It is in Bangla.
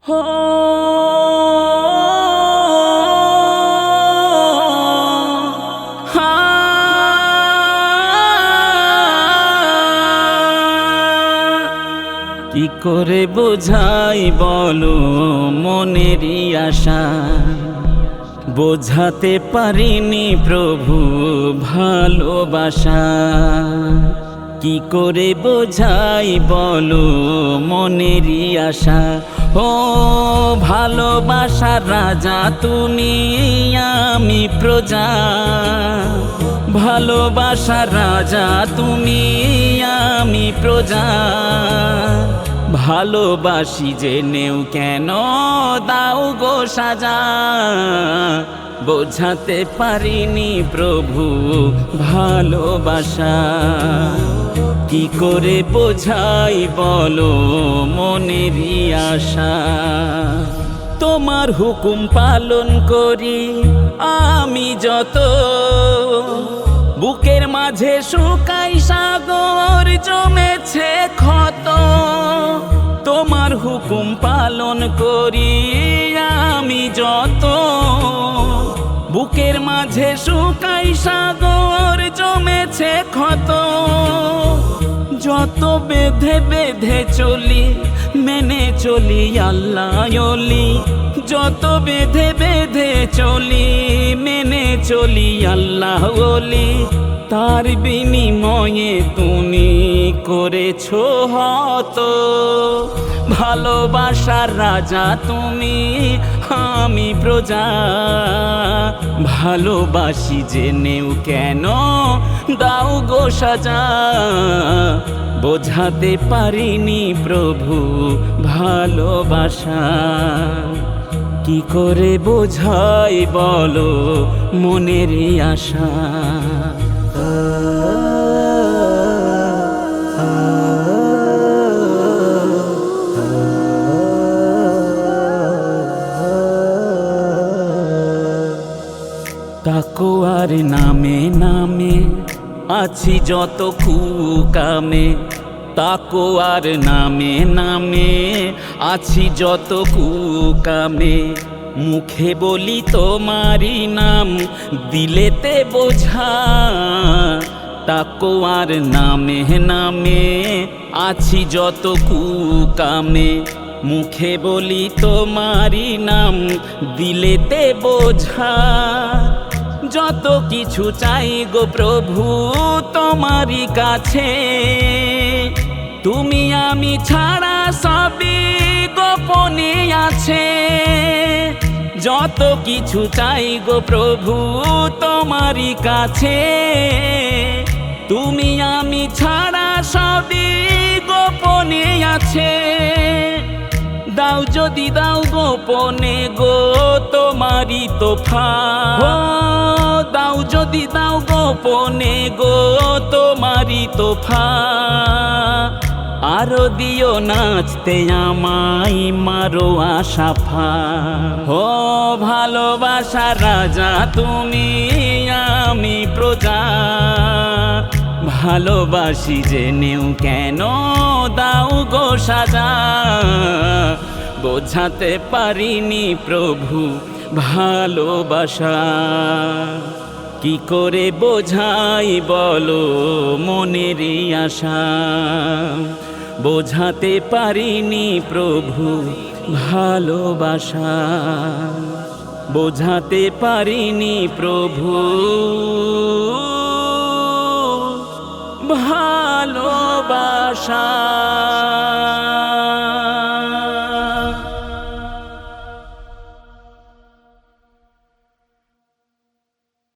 কি করে বোঝাই বলো মনেরই আশা? বোঝাতে পারিনি প্রভু ভালোবাসা। কি করে বোঝাই বলো মনেরই আশা? ও ভালোবাসা রাজা, তুমি আমি প্রজা। ভালোবাসা রাজা, তুমি আমি প্রজা। ভালোবাসি জেনেও কেন দাও গো সাজা। বোঝাতে পারিনি প্রভু ভালোবাসা। কি করে বোঝাই বলো মনেরই আশা। তোমার হুকুম পালন করি আমি যত। বুকের মাঝে শুকাই সাগর জমেছে ক্ষত তোমার হুকুম পালন করি আমি যত। বুকের মাঝে শুকাই সাগর জমেছে ক্ষত। যত বেঁধে বেঁধে চলি, মেনে চলি আল্লাহলি যত বেঁধে বেঁধে চলি, মেনে চলি আল্লাহলি তার বিনিময়ে তুমি করেছ হত। ভালোবাসার রাজা তুমি, আমি প্রজা। ভালোবাসি জেনেও কেন, দাও গো সাজা। বোঝাতে পারিনি প্রভু ভালোবাসা। কি করে বোঝাই বলো মনের আশা। তাকোয়ার নামে নামে, আছি যত কুকামে তাকোয়ার নামে নামে, আছি যত কুকামে মুখে বলি তোমারই নাম, দিলেতে বোঝা। তাকোয়ার নামে নামে, আছি যত কুকামে মুখে বলি তোমারই নাম, দিলেতে বোঝা। যত কিছু চাই গো প্রভু তোমারই কাছে। তুমি আমি ছাড়া সবই গোপনে আছে। যত কিছু চাই গো প্রভু তোমারই কাছে। তুমি আমি ছাড়া সবই গোপনে আছে। দাও, যদি দাও গোপনে গো, তোমারই তোফা। দাও, যদি দাও গোপনে গো, তোমারই তোফা। আরও দিও নাচতে আমাই মারো আশাফা ও, ভালোবাসা রাজা, তুমি, আমি প্রজা। ভালোবাসি জেনেও কেন, দাও গো সাজা। বোঝাতে পারিনি প্রভু ভালোবাসা। কি করে বোঝাই বলো মনের আশা? বোঝাতে পারিনি প্রভু ভালোবাসা। বোঝাতে পারিনি প্রভু ভালোবাসা।